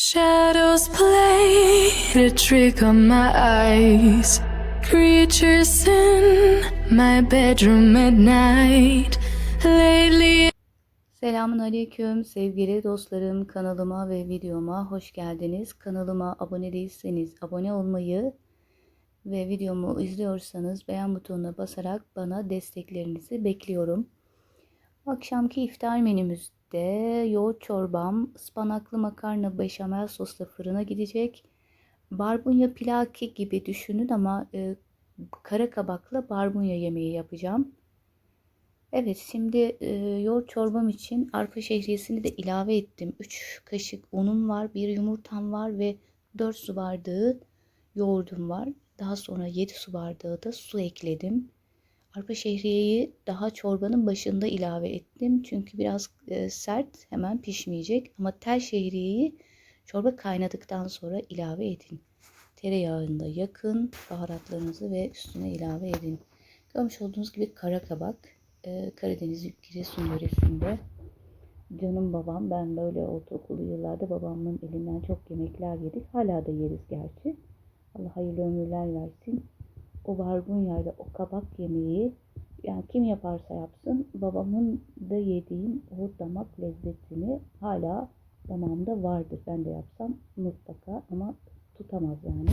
Shadows play a trick on my eyes. Creatures in my bedroom at night. Lately, Selamun Aleyküm sevgili dostlarım kanalıma ve videoma hoş geldiniz. Kanalıma abone değilseniz abone olmayı ve videomu izliyorsanız beğen butonuna basarak bana desteklerinizi bekliyorum. Akşamki iftar menümüzde yoğurt çorbam, ıspanaklı makarna beşamel sosla fırına gidecek. Barbunya pilaki gibi düşünün ama e, kara kabakla barbunya yemeği yapacağım. Evet şimdi e, yoğurt çorbam için arpa şehriyesini de ilave ettim. 3 kaşık unum var, bir yumurtam var ve 4 su bardağı yoğurdum var. Daha sonra 7 su bardağı da su ekledim. Arpa şehriyeyi daha çorbanın başında ilave ettim. Çünkü biraz e, sert hemen pişmeyecek. Ama tel şehriyeyi çorba kaynadıktan sonra ilave edin. Tereyağını da yakın baharatlarınızı ve üstüne ilave edin. Görmüş olduğunuz gibi kara kabak. Ee, Karadeniz Giresun yöresinde canım babam ben böyle ortaokulu yıllarda babamın elinden çok yemekler yedik. Hala da yeriz gerçi. Allah hayırlı ömürler versin. O barbunyayla o kabak yemeği yani kim yaparsa yapsın babamın da yediğim o damak lezzetini hala damağımda vardır. Ben de yapsam mutlaka ama tutamaz yani.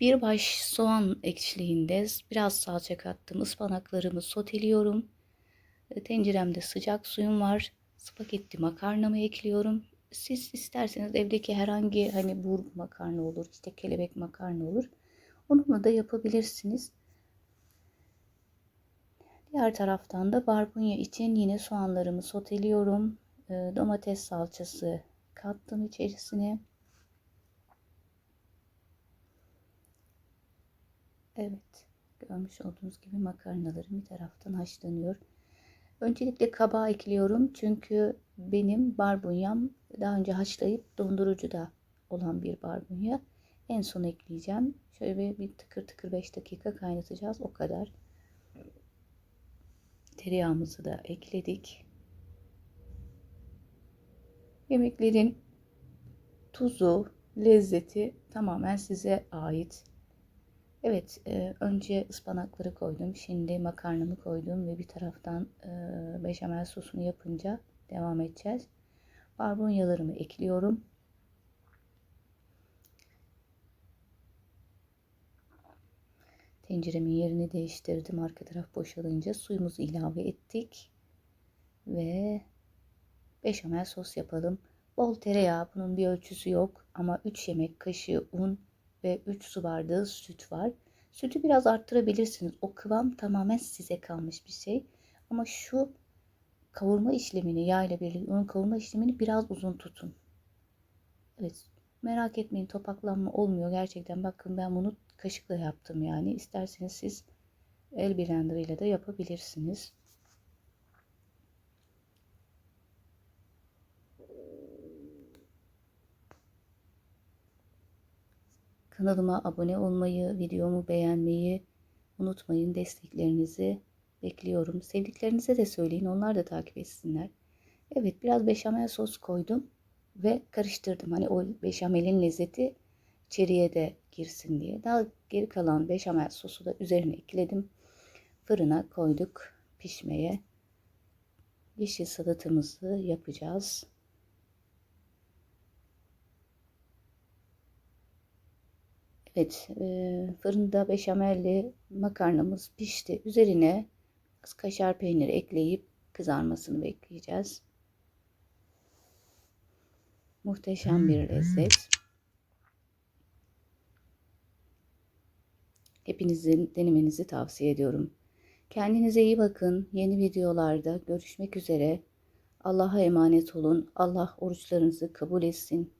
Bir baş soğan eşliğinde biraz salça kattım. Ispanaklarımı soteliyorum. E, Tenceremde sıcak suyum var. Spagetti makarnamı ekliyorum. Siz isterseniz evdeki herhangi hani burg makarna olur, işte kelebek makarna olur. Onunla da yapabilirsiniz. Diğer taraftan da barbunya için yine soğanlarımı soteliyorum. E, Domates salçası kattım içerisine. Evet, görmüş olduğunuz gibi makarnalarım bir taraftan haşlanıyor. Öncelikle kabağı ekliyorum çünkü benim barbunyam daha önce haşlayıp dondurucuda olan bir barbunya. En son ekleyeceğim. Şöyle bir tıkır tıkır 5 dakika kaynatacağız. O kadar. Tereyağımızı da ekledik. Yemeklerin tuzu, lezzeti tamamen size ait. Evet, e, önce ıspanakları koydum. Şimdi makarnamı koydum ve bir taraftan e, beşamel sosunu yapınca devam edeceğiz. Barbunyalarımı ekliyorum. Tenceremin yerini değiştirdim. Arka taraf boşalınca suyumuzu ilave ettik. Ve beşamel sos yapalım. Bol tereyağı, bunun bir ölçüsü yok ama 3 yemek kaşığı un ve 3 su bardağı süt var. Sütü biraz arttırabilirsiniz. O kıvam tamamen size kalmış bir şey. Ama şu kavurma işlemini yağ ile birlikte onun kavurma işlemini biraz uzun tutun. Evet merak etmeyin topaklanma olmuyor gerçekten. Bakın ben bunu kaşıkla yaptım yani. İsterseniz siz el blender ile de yapabilirsiniz. Kanalıma abone olmayı, videomu beğenmeyi unutmayın. Desteklerinizi bekliyorum. Sevdiklerinize de söyleyin. Onlar da takip etsinler. Evet biraz beşamel sos koydum ve karıştırdım. Hani o beşamelin lezzeti içeriye de girsin diye. Daha geri kalan beşamel sosu da üzerine ekledim. Fırına koyduk pişmeye. Yeşil salatamızı yapacağız. Evet, e, fırında beşamelli makarnamız pişti. Üzerine kaşar peyniri ekleyip kızarmasını bekleyeceğiz. Muhteşem bir lezzet. Hepinizin denemenizi tavsiye ediyorum. Kendinize iyi bakın. Yeni videolarda görüşmek üzere. Allah'a emanet olun. Allah oruçlarınızı kabul etsin.